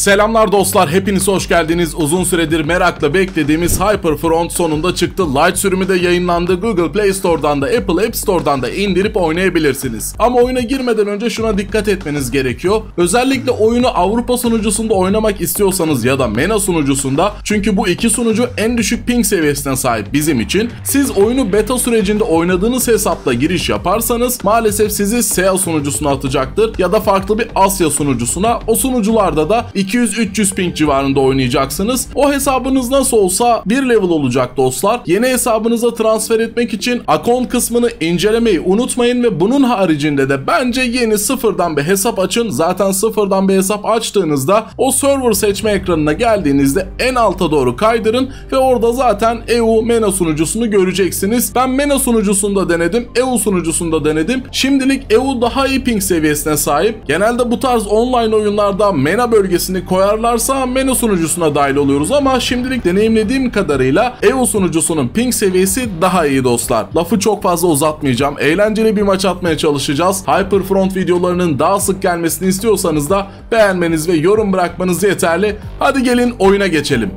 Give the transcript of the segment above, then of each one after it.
Selamlar dostlar, hepiniz hoş geldiniz. Uzun süredir merakla beklediğimiz Hyperfront sonunda çıktı. Light sürümü de yayınlandı. Google Play Store'dan da Apple App Store'dan da indirip oynayabilirsiniz. Ama oyuna girmeden önce şuna dikkat etmeniz gerekiyor. Özellikle oyunu Avrupa sunucusunda oynamak istiyorsanız ya da MENA sunucusunda çünkü bu iki sunucu en düşük ping seviyesine sahip bizim için. Siz oyunu beta sürecinde oynadığınız hesapla giriş yaparsanız maalesef sizi SEA sunucusuna atacaktır ya da farklı bir Asya sunucusuna. O sunucularda da 200-300 ping civarında oynayacaksınız. O hesabınız nasıl olsa bir level olacak dostlar. Yeni hesabınıza transfer etmek için account kısmını incelemeyi unutmayın ve bunun haricinde de bence yeni sıfırdan bir hesap açın. Zaten sıfırdan bir hesap açtığınızda o server seçme ekranına geldiğinizde en alta doğru kaydırın ve orada zaten EU MENA sunucusunu göreceksiniz. Ben MENA sunucusunda denedim, EU sunucusunda denedim. Şimdilik EU daha iyi ping seviyesine sahip. Genelde bu tarz online oyunlarda MENA bölgesini koyarlarsa MENA sunucusuna dahil oluyoruz ama şimdilik deneyimlediğim kadarıyla EU sunucusunun ping seviyesi daha iyi dostlar. Lafı çok fazla uzatmayacağım. Eğlenceli bir maç atmaya çalışacağız. Hyperfront videolarının daha sık gelmesini istiyorsanız da beğenmeniz ve yorum bırakmanız yeterli. Hadi gelin oyuna geçelim.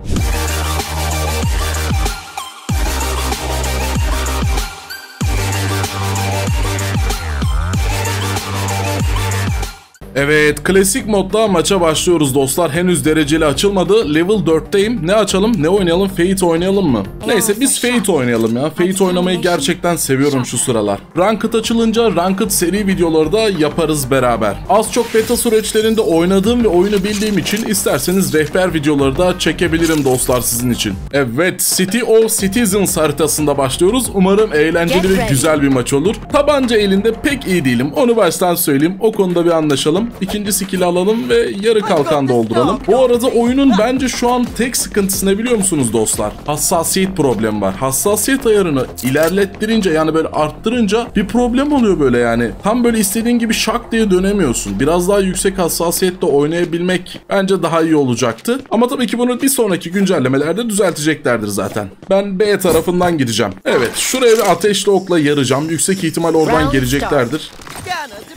Evet, klasik modda maça başlıyoruz dostlar. Henüz dereceli açılmadı. Level 4'teyim. Ne açalım? Ne oynayalım? Fate oynayalım mı? Neyse biz Fate oynayalım ya. Fate oynamayı gerçekten seviyorum şu sıralar. Ranked açılınca Ranked seri videoları da yaparız beraber. Az çok beta süreçlerinde oynadığım ve oyunu bildiğim için isterseniz rehber videoları da çekebilirim dostlar sizin için. Evet, City of Citizens haritasında başlıyoruz. Umarım eğlenceli ve güzel bir maç olur. Tabanca elinde pek iyi değilim. Onu baştan söyleyeyim. O konuda bir anlaşalım. İkinci skill alalım ve yarı kalkan dolduralım. Bu arada oyunun bence şu an tek sıkıntısı ne biliyor musunuz dostlar? Hassasiyet problemi var. Hassasiyet ayarını ilerlettirince yani böyle arttırınca bir problem oluyor böyle yani. Tam böyle istediğin gibi şak diye dönemiyorsun. Biraz daha yüksek hassasiyette oynayabilmek bence daha iyi olacaktı. Ama tabii ki bunu bir sonraki güncellemelerde düzelteceklerdir zaten. Ben B tarafından gideceğim. Evet şuraya bir ateşli okla yaracağım. Yüksek ihtimal oradan geleceklerdir.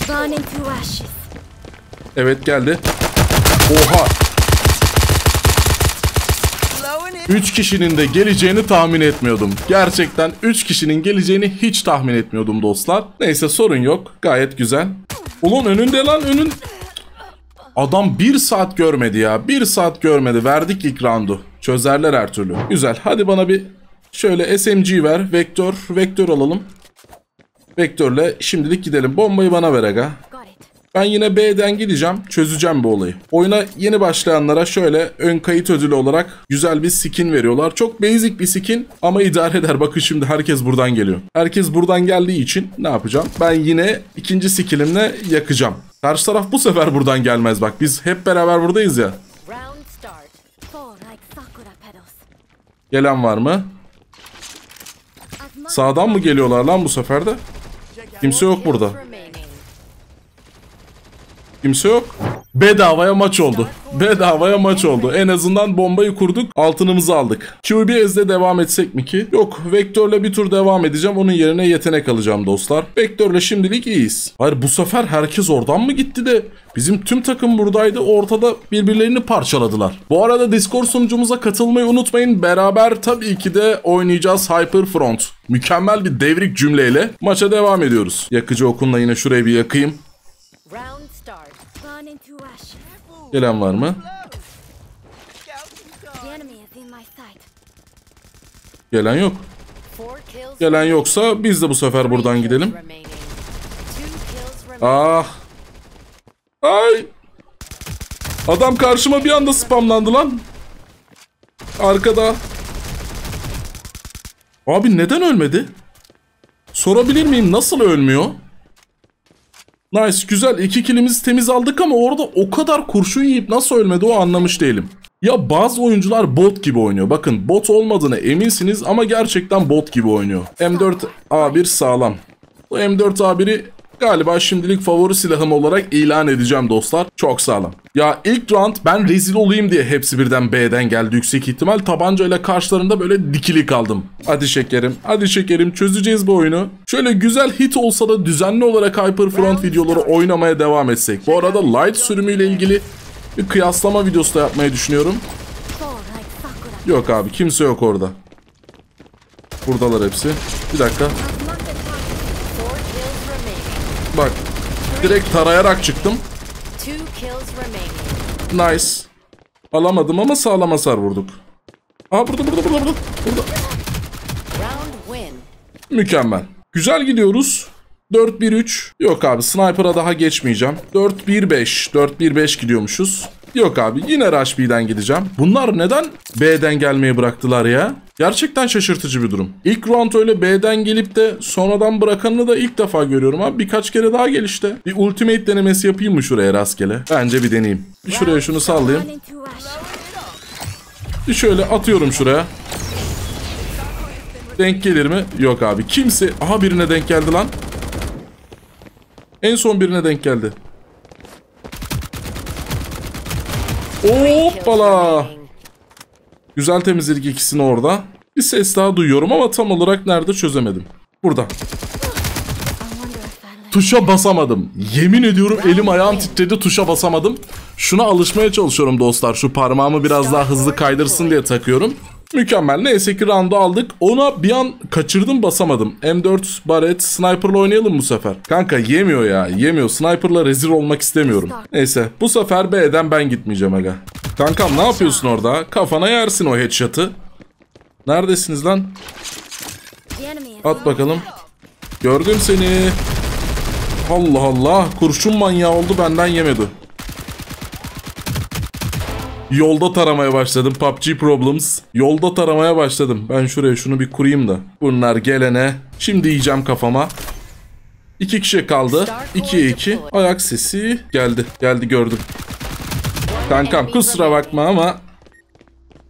Burn into ashes. Evet geldi. Oha. 3 kişinin de geleceğini tahmin etmiyordum. Gerçekten 3 kişinin geleceğini hiç tahmin etmiyordum dostlar. Neyse sorun yok. Gayet güzel. Ulan önünde lan önün. Adam 1 saat görmedi ya. 1 saat görmedi. Verdik ilk roundu. Çözerler her türlü. Güzel. Hadi bana bir şöyle SMG ver. Vektör. Vektör alalım. Vektörle şimdilik gidelim. Bombayı bana ver aga. Ben yine B'den gideceğim. Çözeceğim bu olayı. Oyuna yeni başlayanlara şöyle ön kayıt ödülü olarak güzel bir skin veriyorlar. Çok basic bir skin ama idare eder. Bakın şimdi herkes buradan geliyor. Herkes buradan geldiği için ne yapacağım? Ben yine ikinci skillimle yakacağım. Karşı taraf bu sefer buradan gelmez bak. Biz hep beraber buradayız ya. Gelen var mı? Sağdan mı geliyorlar lan bu sefer de? Kimse yok burada. Kimse yok. Bedavaya maç oldu. Bedavaya maç oldu. En azından bombayı kurduk, altınımızı aldık. QBS'de devam etsek mi ki? Yok, Vektör'le bir tur devam edeceğim. Onun yerine yetenek alacağım dostlar. Vektör'le şimdilik iyiyiz. Hayır bu sefer herkes oradan mı gitti de bizim tüm takım buradaydı. Ortada birbirlerini parçaladılar. Bu arada Discord sunucumuza katılmayı unutmayın. Beraber tabii ki de oynayacağız Hyperfront. Mükemmel bir devrik cümleyle maça devam ediyoruz. Yakıcı okunla yine şurayı bir yakayım. Round start. Burn into ashes. Gelen var mı? Gelen yok. Gelen yoksa biz de bu sefer buradan gidelim. Ah. Ay. Adam karşıma bir anda spamlandı lan. Arkada. Abi neden ölmedi? Sorabilir miyim nasıl ölmüyor? Nice güzel iki kilimizi temiz aldık ama orada o kadar kurşun yiyip nasıl ölmedi o anlamış değilim. Ya bazı oyuncular bot gibi oynuyor. Bakın bot olmadığına eminsiniz ama gerçekten bot gibi oynuyor. M4A1 sağlam. Bu M4A1'i Galiba şimdilik favori silahım olarak ilan edeceğim dostlar. Çok sağlam. Ya ilk round ben rezil olayım diye hepsi birden B'den geldi yüksek ihtimal. Tabancayla karşılarında böyle dikili kaldım. Hadi şekerim, hadi şekerim çözeceğiz bu oyunu. Şöyle güzel hit olsa da düzenli olarak Hyperfront videoları oynamaya devam etsek. Bu arada Light sürümüyle ilgili Bir kıyaslama videosu da yapmayı düşünüyorum. Yok abi kimse yok orada. Buradalar hepsi. Bir dakika. Bak. Direkt tarayarak çıktım. Nice. Alamadım ama sağlam hasar vurduk. Aa burada burada burada burada. burada. Mükemmel. Güzel gidiyoruz. 4-1-3. Yok abi sniper'a daha geçmeyeceğim. 4-1-5. 4-1-5 gidiyormuşuz. Yok abi yine Rush gideceğim. Bunlar neden B'den gelmeyi bıraktılar ya? Gerçekten şaşırtıcı bir durum. İlk round öyle B'den gelip de sonradan bırakanını da ilk defa görüyorum abi. Birkaç kere daha gel işte. Bir ultimate denemesi yapayım mı şuraya rastgele? Bence bir deneyeyim. Bir şuraya şunu sallayayım. Bir şöyle atıyorum şuraya. Denk gelir mi? Yok abi. Kimse... Aha birine denk geldi lan. En son birine denk geldi. Hoppala. Güzel temizledik ikisini orada. Bir ses daha duyuyorum ama tam olarak nerede çözemedim. Burada. Tuşa basamadım. Yemin ediyorum elim ayağım titredi tuşa basamadım. Şuna alışmaya çalışıyorum dostlar. Şu parmağımı biraz daha hızlı kaydırsın diye takıyorum. Mükemmel. Neyse ki round'u aldık. Ona bir an kaçırdım basamadım. M4 Barrett Sniper'la oynayalım bu sefer. Kanka yemiyor ya. Yemiyor. Sniper'la rezil olmak istemiyorum. Neyse. Bu sefer B'den ben gitmeyeceğim aga. Kankam ne yapıyorsun orada? Kafana yersin o headshot'ı. Neredesiniz lan? At bakalım. Gördüm seni. Allah Allah. Kurşun manyağı oldu benden yemedi. Yolda taramaya başladım. PUBG Problems. Yolda taramaya başladım. Ben şuraya şunu bir kurayım da. Bunlar gelene. Şimdi yiyeceğim kafama. İki kişi kaldı. 2'ye 2. Ayak sesi geldi. Geldi gördüm. Kankam kusura bakma ama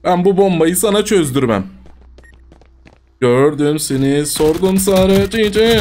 ben bu bombayı sana çözdürmem. Gördüm seni sordum sarı cici.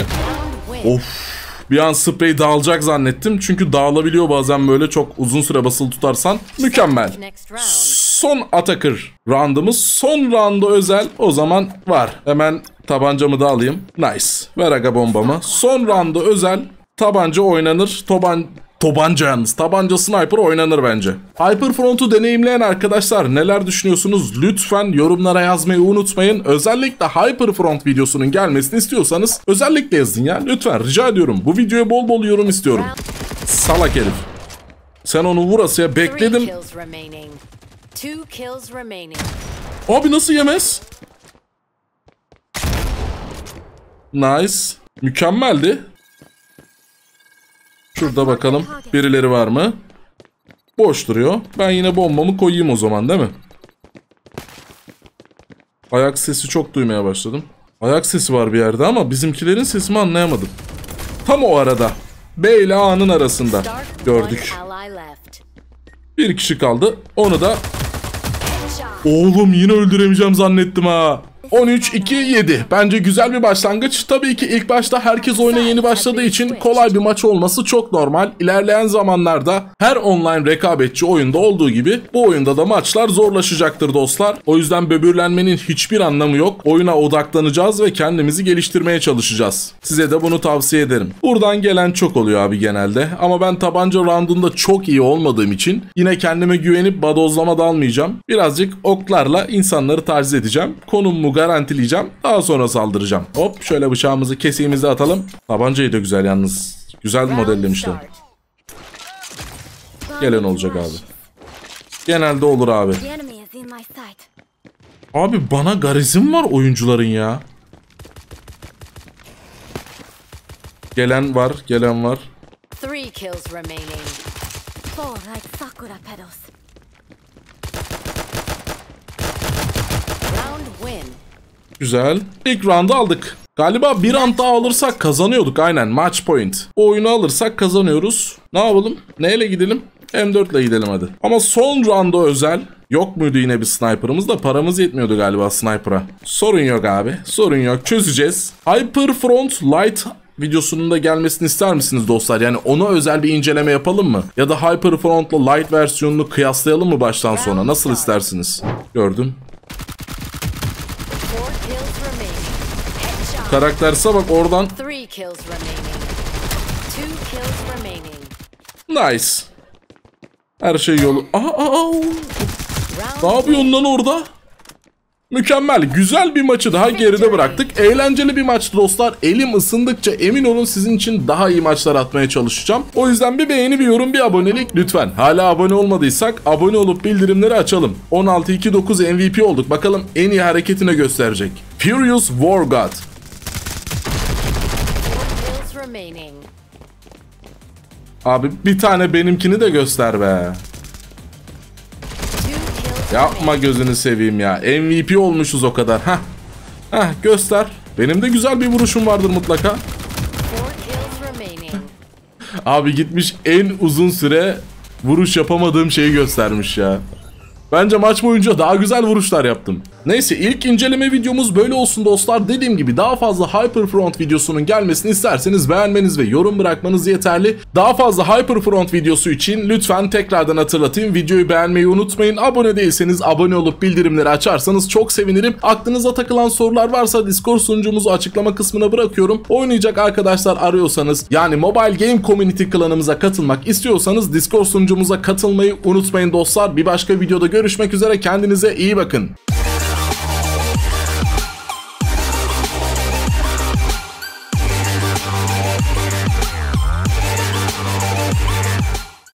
Of bir an sprey dağılacak zannettim. Çünkü dağılabiliyor bazen böyle çok uzun süre basılı tutarsan. Mükemmel. Son Atakır roundumuz. Son rounda özel o zaman var. Hemen tabancamı da alayım. Nice. Ver aga bombamı. Son rounda özel tabanca oynanır. Toban Tabanca yalnız. Tabanca sniper oynanır bence. Hyperfront'u deneyimleyen arkadaşlar neler düşünüyorsunuz? Lütfen yorumlara yazmayı unutmayın. Özellikle Hyperfront videosunun gelmesini istiyorsanız özellikle yazın ya. Lütfen rica ediyorum. Bu videoya bol bol yorum istiyorum. Salak herif. Sen onu vurasıya bekledim. Abi nasıl yemez? Nice. Mükemmeldi. Şurada bakalım. Birileri var mı? Boş duruyor. Ben yine bombamı koyayım o zaman değil mi? Ayak sesi çok duymaya başladım. Ayak sesi var bir yerde ama bizimkilerin sesimi anlayamadım. Tam o arada. B ile A'nın arasında. Gördük. Bir kişi kaldı. Onu da. Oğlum yine öldüremeyeceğim zannettim ha. 13-2-7. Bence güzel bir başlangıç. Tabii ki ilk başta herkes oyuna yeni başladığı için kolay bir maç olması çok normal. İlerleyen zamanlarda her online rekabetçi oyunda olduğu gibi bu oyunda da maçlar zorlaşacaktır dostlar. O yüzden böbürlenmenin hiçbir anlamı yok. Oyuna odaklanacağız ve kendimizi geliştirmeye çalışacağız. Size de bunu tavsiye ederim. Buradan gelen çok oluyor abi genelde. Ama ben tabanca roundunda çok iyi olmadığım için yine kendime güvenip badozlama dalmayacağım. Birazcık oklarla insanları taciz edeceğim. Konumumu garantileyeceğim. Daha sonra saldıracağım. Hop şöyle bıçağımızı kesiğimize atalım. Tabancayı da güzel yalnız. Güzel modellemişler. Gelen olacak abi. Genelde olur abi. Abi bana garizim var oyuncuların ya. Gelen var, gelen var. Güzel. İlk roundu aldık. Galiba bir round daha alırsak kazanıyorduk aynen. Match point. O oyunu alırsak kazanıyoruz. Ne yapalım? Neyle gidelim? M4 ile gidelim hadi. Ama son rounda özel. Yok muydu yine bir sniper'ımız da paramız yetmiyordu galiba sniper'a. Sorun yok abi. Sorun yok. Çözeceğiz. Hyperfront Light videosunun da gelmesini ister misiniz dostlar? Yani ona özel bir inceleme yapalım mı? Ya da Hyperfront'la Light versiyonunu kıyaslayalım mı baştan sona? Nasıl istersiniz? Gördüm. Karakterse bak oradan. Nice. Her şey yolu. Aa, aa, aa. Ne yapıyorsun lan orada? Mükemmel. Güzel bir maçı daha geride bıraktık. Eğlenceli bir maçtı dostlar. Elim ısındıkça emin olun sizin için daha iyi maçlar atmaya çalışacağım. O yüzden bir beğeni, bir yorum, bir abonelik lütfen. Hala abone olmadıysak abone olup bildirimleri açalım. 16-2-9 MVP olduk. Bakalım en iyi hareketine gösterecek. Furious War God. Remaining. Abi bir tane benimkini de göster be. Yapma gözünü seveyim ya. MVP olmuşuz o kadar. Heh. Heh göster. Benim de güzel bir vuruşum vardır mutlaka. Abi gitmiş en uzun süre vuruş yapamadığım şeyi göstermiş ya. Bence maç boyunca daha güzel vuruşlar yaptım. Neyse ilk inceleme videomuz böyle olsun dostlar. Dediğim gibi daha fazla Hyperfront videosunun gelmesini isterseniz beğenmeniz ve yorum bırakmanız yeterli. Daha fazla Hyperfront videosu için lütfen tekrardan hatırlatayım. Videoyu beğenmeyi unutmayın. Abone değilseniz abone olup bildirimleri açarsanız çok sevinirim. Aklınıza takılan sorular varsa Discord sunucumuzu açıklama kısmına bırakıyorum. Oynayacak arkadaşlar arıyorsanız yani Mobile Game Community klanımıza katılmak istiyorsanız Discord sunucumuza katılmayı unutmayın dostlar. Bir başka videoda görüşmek üzere. Kendinize iyi bakın.